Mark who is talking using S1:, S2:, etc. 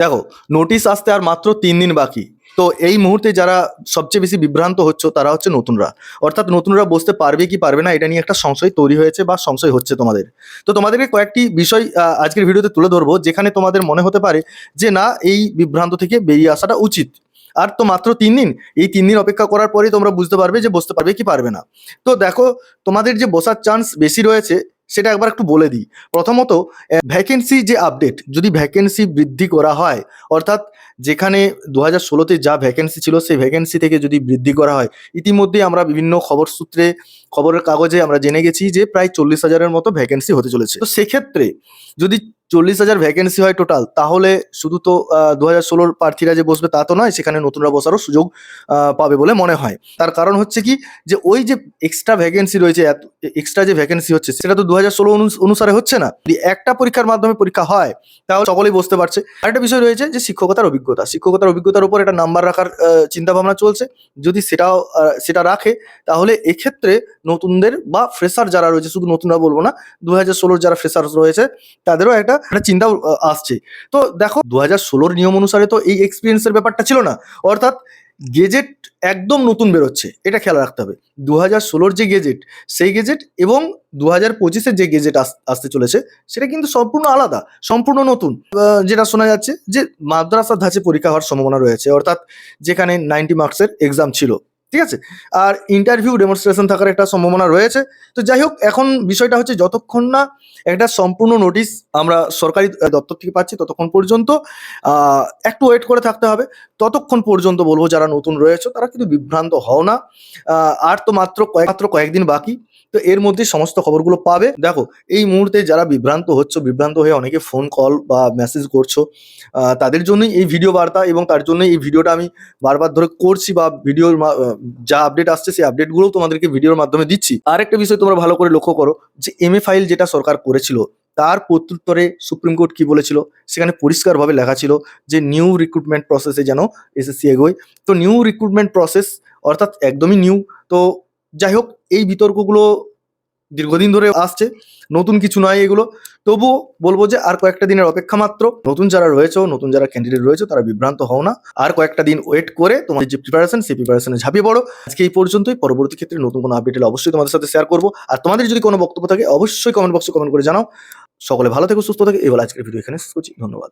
S1: দেখো নোটিশ আসতে আর মাত্র তিন দিন বাকি। তো এই মুহূর্তে যারা সবচেয়ে বেশি বিভ্রান্ত হচ্ছে, তারা হচ্ছে নতুনরা। অর্থাৎ নতুনরা বসতে পারবে কি পারবে না, এটা নিয়ে একটা সংশয় তৈরি হয়েছে বা সংশয় হচ্ছে তোমাদের। তো তোমাদেরকে কয়েকটি বিষয় আজকের ভিডিওতে তুলে ধরবো, যেখানে তোমাদের মনে হতে পারে যে, না, এই বিভ্রান্ত থেকে বেরিয়ে আসাটা উচিত। আর তো মাত্র তিন দিন, এই তিন দিন অপেক্ষা করার পরেই তোমরা বুঝতে পারবে যে, বসতে পারবে কি পারবে না। তো দেখো, তোমাদের যে বসার চান্স বেশি রয়েছে সেটা একবার একটু বলে দিই। প্রথমত ভ্যাকেন্সি যে আপডেট যদি ভ্যাকেন্সি বৃদ্ধি করা হয়, অর্থাৎ যেখানে দু হাজার ষোলোতে যা ভ্যাকেন্সি ছিল, সেই ভ্যাকেন্সি থেকে যদি বৃদ্ধি করা হয়, ইতিমধ্যে আমরা বিভিন্ন খবর সূত্রে, খবরের কাগজে আমরা জেনে গেছি যে প্রায় চল্লিশ হাজারের মতো ভ্যাকেন্সি হতে চলেছে। তো সেক্ষেত্রে যদি চল্লিশ হাজার ভ্যাকেন্সি হয় টোটাল তাহলে শুধু তো দু হাজার ষোলোর প্রার্থীরা যে বসবে তা তো নয়, সেখানে নতুনরা বসারও সুযোগ পাবে বলে মনে হয়। তার কারণ হচ্ছে কি, যে ওই যে এক্সট্রা ভ্যাকেন্সি রয়েছে এক্সট্রা যে ভ্যাকেন্সি হচ্ছে, সেটা তো দু হাজার ষোলো অনুসারে হচ্ছে না। যদি একটা পরীক্ষার মাধ্যমে পরীক্ষা হয়, তাহলে সকলেই বসতে পারছে। আরেকটা বিষয় রয়েছে যে শিক্ষকতার অভিজ্ঞতা। শিক্ষকতার অভিজ্ঞতার উপর একটা নাম্বার রাখার চিন্তা ভাবনা চলছে। যদি সেটাও সেটা রাখে, তাহলে এক্ষেত্রে নতুনদের বা ফ্রেশার যারা রয়েছে, শুধু নতুনরা বলব না দু হাজার ষোলোর যারা ফ্রেশার রয়েছে, তাদেরও একটা একটা চিন্তা আসছে। তো দেখো দু হাজার ষোলোর নিয়ম অনুসারে তো এই এক্সপিরিয়েন্সের ব্যাপারটা ছিল না। অর্থাৎ গেজেট একদম নতুন বেরোচ্ছে, এটা খেয়াল রাখতে হবে। দু হাজার ষোলোর যে গেজেট, সেই গেজেট এবং দু হাজার পঁচিশের যে গেজেট আসতে চলেছে, সেটা কিন্তু সম্পূর্ণ আলাদা, সম্পূর্ণ নতুন। যেটা শোনা যাচ্ছে যে মাদ্রাসার ধাঁচে পরীক্ষা হওয়ার সম্ভাবনা রয়েছে, অর্থাৎ যেখানে নাইনটি মার্কসের এক্সাম ছিল। ঠিক আছে? আর ইন্টারভিউ ডেমনস্ট্রেশন থাকার একটা সম্ভাবনা রয়েছে। তো যাই হোক, এখন বিষয়টা হচ্ছে যতক্ষণ না একটা সম্পূর্ণ নোটিশ আমরা সরকারি দপ্তর থেকে পাচ্ছি ততক্ষণ পর্যন্ত একটু ওয়েট করে থাকতে হবে। ততক্ষণ পর্যন্ত বলব যারা নতুন রয়েছে, তারা কিন্তু বিভ্রান্ত হও না। আর তো মাত্র কয়েক, মাত্র কয়েকদিন বাকি, তো এর মধ্যে সমস্ত খবরগুলো পাবে। দেখো, এই মুহূর্তে যারা বিভ্রান্ত হচ্ছে, বিভ্রান্ত হয়ে অনেকে ফোন কল বা মেসেজ করছ তাদের জন্যই এই ভিডিও বার্তা এবং তার জন্যই এই ভিডিওটা আমি বারবার ধরে করছি বা ভিডিওর যা আপডেট আসছে, সেই আপডেটগুলোও তোমাদেরকে ভিডিওর মাধ্যমে দিচ্ছি। আরেকটা বিষয় তোমরা ভালো করে লক্ষ্য করো, যে এম ফাইল যেটা সরকার করেছিল, তার প্রত্যুত্তরে সুপ্রিম কোর্ট কি বলেছিল? সেখানে পরিষ্কারভাবে লেখা ছিল যে নিউ রিক্রুটমেন্ট প্রসেসে যেন এসএসসি এগোয়। তো নিউ রিক্রুটমেন্ট প্রসেস অর্থাৎ একদমই নিউ তো যাই হোক, এই বিতর্কগুলো দীর্ঘদিন ধরে আসছে, নতুন কিছু নয় এগুলো। তবুও বলব যে আর কয়েকটা দিনের অপেক্ষা মাত্র। নতুন যারা রয়েছে নতুন যারা ক্যান্ডিডেট রয়েছে, তারা বিভ্রান্ত হও না। আর কয়েকটা দিন ওয়েট করে তোমাদের যে প্রিপারেশন সেই প্রিপারেশনে ঝাঁপিয়ে পড়ো। আজকে এই পর্যন্তই। পরবর্তী ক্ষেত্রে নতুন কোনো আপডেট অবশ্যই তোমাদের সাথে শেয়ার করব। আর তোমাদের যদি কোনো বক্তব্য থাকে, অবশ্যই কমেন্ট বক্সে কমেন্ট করে জানাও। সকলে ভালো থেকো, সুস্থ থাকে। এবার আজকের ভিডিও এখানে শেষ করছি। ধন্যবাদ।